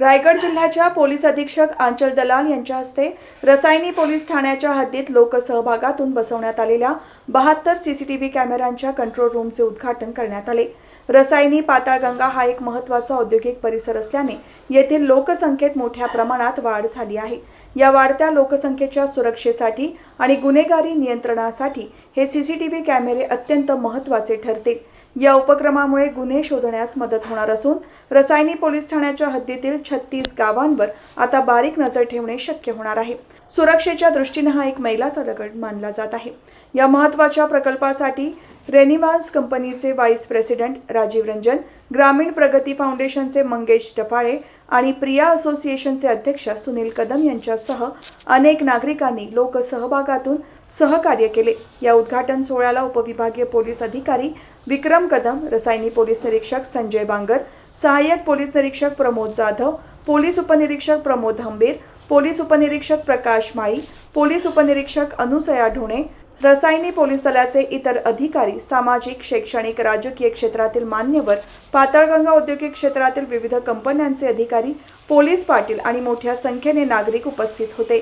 रायगड जिल्ह्याच्या पोलीस अधीक्षक आंचल दलाल यांच्या हस्ते रसायनी पोलीस ठाण्याच्या हद्दीत लोकसहभागातून बसवण्यात आलेल्या बहात्तर सी सी टी व्ही कॅमेऱ्यांच्या कंट्रोल रूमचे उद्घाटन करण्यात आले. रसायनी पाताळगंगा हा एक महत्त्वाचा औद्योगिक परिसर असल्याने येथील लोकसंख्येत मोठ्या प्रमाणात वाढ झाली आहे. या वाढत्या लोकसंख्येच्या सुरक्षेसाठी आणि गुन्हेगारी नियंत्रणासाठी हे सी सी टी व्ही कॅमेरे अत्यंत महत्त्वाचे ठरतील. या उपक्रमामुळे गुन्हे शोधण्यास मदत होणार असून रसायनी पोलीस ठाण्याच्या हद्दीतील छत्तीस गावांवर आता बारीक नजर ठेवणे शक्य होणार आहे. सुरक्षेच्या दृष्टीने हा एक मैलाचा दगड मानला जात आहे. या महत्त्वाच्या प्रकल्पासाठी रेनिवास कंपनीचे व्हाईस प्रेसिडेंट राजीव रंजन ग्रामीण प्रगती फाउंडेशनचे मंगेश डफाळे आणि प्रिया असोसिएशनचे अध्यक्ष सुनील कदम यांच्यासह अनेक नागरिकांनी लोकसहभागातून सहकार्य केले. या उद्घाटन सोहळ्याला उपविभागीय पोलीस अधिकारी विक्रम कदम रसायनी पोलीस निरीक्षक संजय बांगर सहाय्यक पोलीस निरीक्षक प्रमोद जाधव पोलीस उपनिरीक्षक प्रमोद हंबीर पोलीस उपनिरीक्षक प्रकाश माळी पोलीस उपनिरीक्षक अनुसया ढोणे रसायनी पोलीस दलाचे इतर अधिकारी सामाजिक शैक्षणिक राजकीय क्षेत्रातील मान्यवर पाताळगंगा औद्योगिक क्षेत्रातील विविध कंपन्यांचे अधिकारी पोलीस पाटील आणि मोठ्या संख्येने नागरिक उपस्थित होते.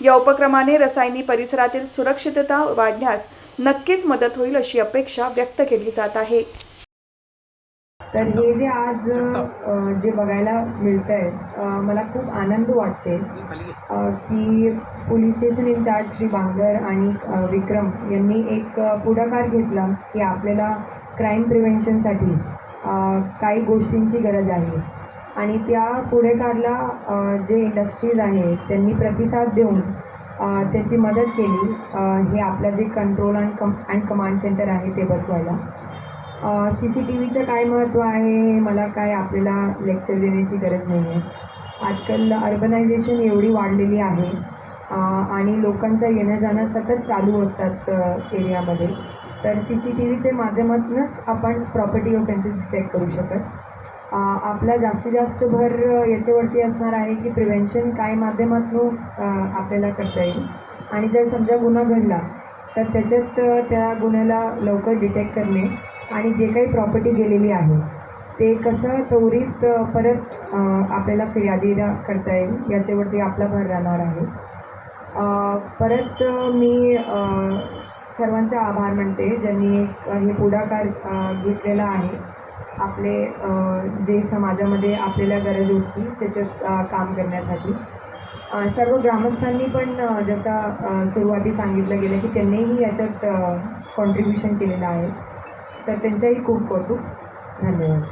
या उपक्रमाने रसायनी परिसरातील सुरक्षितता वाढण्यास नक्कीच मदत होईल अशी अपेक्षा व्यक्त केली जात आहे. तर हे जे आज जे बघायला मिळतं आहे मला खूप आनंद वाटते की police station incharge Shri Bangar आणि विक्रम यांनी एक पुढाकार घेतला की आपल्याला क्राईम प्रिव्हेन्शनसाठी काही गोष्टींची गरज आहे. आणि त्या पुढेकारला जे इंडस्ट्रीज आहे त्यांनी प्रतिसाद देऊन त्याची मदत केली. हे आपलं जे control and come and command center आहे ते बसवायला. सी सी टी व्हीचं काय महत्त्व आहे हे मला काय आपल्याला लेक्चर देण्याची गरज नाही आहे आजकाल अर्बनायझेशन एवढी वाढलेली आहे आणि लोकांचं येणं जाणं सतत चालू असतात एरियामध्ये. तर सी सी टी व्हीच्या माध्यमातूनच आपण प्रॉपर्टी ऑफेन्सेस डिटेक्ट करू शकत. आपला जास्तीत जास्त भर याच्यावरती असणार आहे की प्रिव्हेन्शन काय माध्यमातून आपल्याला करता येईल. आणि जर समजा गुन्हा घडला तर त्याच्यात त्या गुन्ह्याला लवकर डिटेक्ट करणे आणि जे काही प्रॉपर्टी गेलेली आहे ते कसं त्वरित परत आपल्याला फिर्यादीला करता येईल याच्यावरती आपला भर राहणार आहे. परत मी सर्वांचा सर्वांचे आभार मानते ज्यांनी एक हे पुढाकार घेतलेला आहे. आपले जे समाजामध्ये आपल्याला गरज होती त्याच्यात काम करण्यासाठी. सर्व ग्रामस्थांनी पण जसं सुरुवाती सांगितलं गेलं की त्यांनीही याच्यात कॉन्ट्रीब्युशन केलेलं आहे. तर त्यांचंही खूप कौतुक. धन्यवाद.